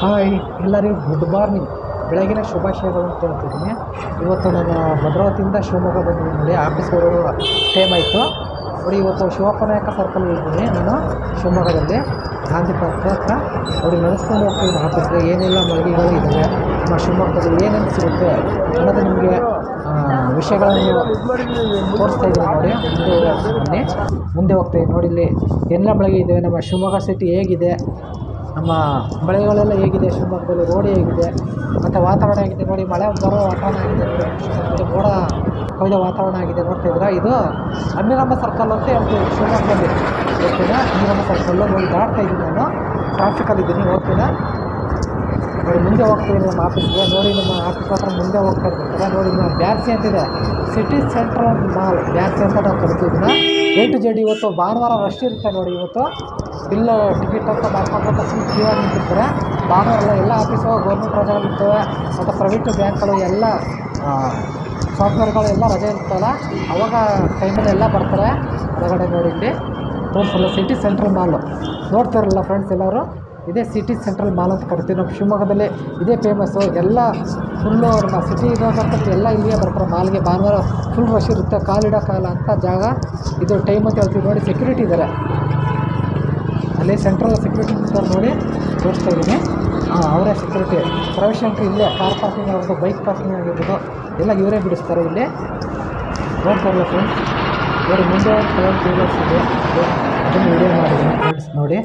Hi ಎಲ್ಲರಿಗೂ good morning. ಬೆಳಗಿನ ಶುಭಾಶಯಗಳು ಅಂತ ಹೇಳ್ತಿದ್ದೀನಿ. ಇವತ್ತು ನಾನು ಭದ್ರಾವತಿಯಿಂದ ಶಿವಮೊಗ್ಗ ಬಂದಿದ್ದೀನಿ. ಆಫೀಸ್ ಬರೋ ಟೈಮ್ ಆಯಿತು. ನೋಡಿ, ಇವತ್ತು ಶಿವಪ್ಪ ನಾಯಕ ಸರ್ಕಲ್ ಇದ್ದೀನಿ ನಾನು ಶಿವಮೊಗ್ಗದಲ್ಲಿ, ಗಾಂಧಿ ಪಾರ್ಕ್ ಹತ್ರ. ನೋಡಿ, ನಡೆಸ್ಕೊಂಡು ಹೋಗ್ತೀನಿ ಆಫೀಸ್ಗೆ ಏನೆಲ್ಲ ಮಳಿಗೆಗಳು ಇದ್ದಾವೆ ನಮ್ಮ ಶಿವಮೊಗ್ಗದಲ್ಲಿ ಏನೇನು ಸಿಗುತ್ತೆ ಅನ್ನೋದು ನಿಮಗೆ ವಿಷಯಗಳನ್ನು ತೋರಿಸ್ತಾ ಇದ್ದೀನಿ. ನೋಡಿ, ಮುಂದೆ ಮುಂದೆ ಹೋಗ್ತಾಯಿದ್ದೀನಿ ನೋಡಿ, ಇಲ್ಲಿ ಎಲ್ಲ ಮಳಿಗೆ ಇದೆ. ನಮ್ಮ ಶಿವಮೊಗ್ಗ ಸಿಟಿ ಹೇಗಿದೆ? ನಮ್ಮ ಮಳೆಗಳೆಲ್ಲ ಹೇಗಿದೆ ಶಿವಮೊಗ್ಗದಲ್ಲಿ ರೋಡ್ ಹೇಗಿದೆ, ಮತ್ತು ವಾತಾವರಣ ಹೇಗಿದೆ ನೋಡಿ, ಮಳೆ ಬರೋ ವಾತಾವರಣ ಆಗಿದೆ ನೋಡಿ. ಮೋಡ ಕೊಯ್ದ ವಾತಾವರಣ ಆಗಿದೆ ನೋಡ್ತಾ ಇದು ಅಮ್ಮಿರಮ್ಮ ಸರ್ಕಲ್ ಅಂತ ಹೇಳ್ತೀವಿ. ಶಿವಮೊಗ್ಗದಲ್ಲಿ. ಓಕೆನಾ ಅಮ್ಮಿರಮ್ಮ ಸರ್ಕಲ್ಲು ನೋಡಿ ದಾಟ್ತಾ ಇದ್ದೀನಿ ನಾನು. ಟ್ರಾಫಿಕಲ್ಲಿದ್ದೀನಿ ಓಕೆನಾ ಮುಂದೆ ಹೋಗ್ತೀವಿ ನಮ್ಮ ಆಫೀಸ್ಗೆ ನೋಡಿ ನಮ್ಮ ಆಫೀಸ್ ಹತ್ರ ಮುಂದೆ ಹೋಗ್ತಾ ನೋಡಿ ನಮ್ಮ ಬ್ಯಾರ್ಸಿ ಅಂತಿದೆ ಸಿಟಿ ಸೆಂಟ್ರಲ್ ಮಾಲ್ ಬ್ಯಾರ್ಸಿ ಅಂತ ನಾವು ಕರಿತೀವಿ ಎ ಟು ಜೆಡ್ ಇವತ್ತು ಭಾನುವಾರ ರಶ್ ಇರುತ್ತೆ ನೋಡಿ ಇವತ್ತು. ಬಿಲ್ ಟಿಕೆಟ್ ಅಂತ ಮಾಡ್ಕೊಂಡು ಸುಮ್ಮನೆ ಕ್ಯೂ ಆಗಿ ನಿಂತಿರ್ತಾರೆ. ಭಾನುವಾರ ಎಲ್ಲ ಎಲ್ಲ ಆಫೀಸು ಗೌರ್ಮೆಂಟ್ ರಜೆಗಳಿರ್ತವೆ ಮತ್ತು ಪ್ರೈವೇಟ್ ಬ್ಯಾಂಕ್ಗಳು ಎಲ್ಲ ಸಾಫ್ಟ್ವೇರ್ಗಳು ಎಲ್ಲ ರಜೆ ಇರ್ತಲ್ಲ ಅವಾಗ ಟೈಮಲ್ಲಿ ಎಲ್ಲ ಬರ್ತಾರೆ. ಹೊರಗಡೆ ನೋಡಿ ಇಲ್ಲಿ. ತೋರಿಸಲ್ಲ ಸಿಟಿ ಸೆಂಟ್ರಲ್ ಮಾಲು ನೋಡ್ತಾರಲ್ಲ ಫ್ರೆಂಡ್ಸ್ ಎಲ್ಲರೂ. ಇದೇ ಸಿಟಿ ಸೆಂಟ್ರಲ್ ಮಾಲ್ ಅಂತ ಕರಿತೀವಿ. ನಮ್ಮ ಶಿವಮೊಗ್ಗದಲ್ಲಿ ಇದೇ ಫೇಮಸ್ಸು ಎಲ್ಲ ಫುಲ್ಲು ನಮ್ಮ ಸಿಟಿ ಇರೋದಂತ ಎಲ್ಲ ಇಲ್ಲಿಯೇ ಬರ್ತಾರೆ. ಮಾಲ್ಗೆ ಭಾನುವಾರ ಫುಲ್ ರಶ್ ಇರುತ್ತೆ. ಕಾಲಿಡೋಕ್ಕಾಗಲ್ಲ ಅಂತ ಜಾಗ. ಇದು ಟೈಮ್ ಅಂತ ಹೇಳ್ತೀವಿ ನೋಡಿ. ಸೆಕ್ಯೂರಿಟಿ ಇದ್ದಾರೆ ಅಲ್ಲಿ ಸೆಂಟ್ರಲ್ ಸೆಕ್ಯೂರಿಟಿ ಇದ್ದಾರೆ ನೋಡಿ. ತೋರಿಸ್ತಾ ಇದ್ದೀನಿ. ಹಾಂ, ಅವರೇ ಸೆಕ್ಯೂರಿಟಿ ಪ್ರವೇಶ ಅಂತ ಇಲ್ಲೇ. ಕಾರ್ ಪಾರ್ಕಿಂಗ್ ಆಗಿರ್ಬೋದು ಬೈಕ್ ಪಾರ್ಕಿಂಗ್ ಆಗಿರ್ಬೋದು, ಎಲ್ಲ ಇವರೇ ಬಿಡಿಸ್ತಾರೆ ಇಲ್ಲಿ. ನೋಡ್ತಾರಲ್ಲ ಫ್ರೆಂಡ್ಸ್ ಇವರು ಮುಂದೆ ಕೆಲವು ಟೂಲರ್ಸ್ ಇದೆ. ಅದನ್ನು ವಿಡಿಯೋ ಮಾಡಿದ್ದೀನಿ ಫ್ರೆಂಡ್ಸ್ ನೋಡಿ.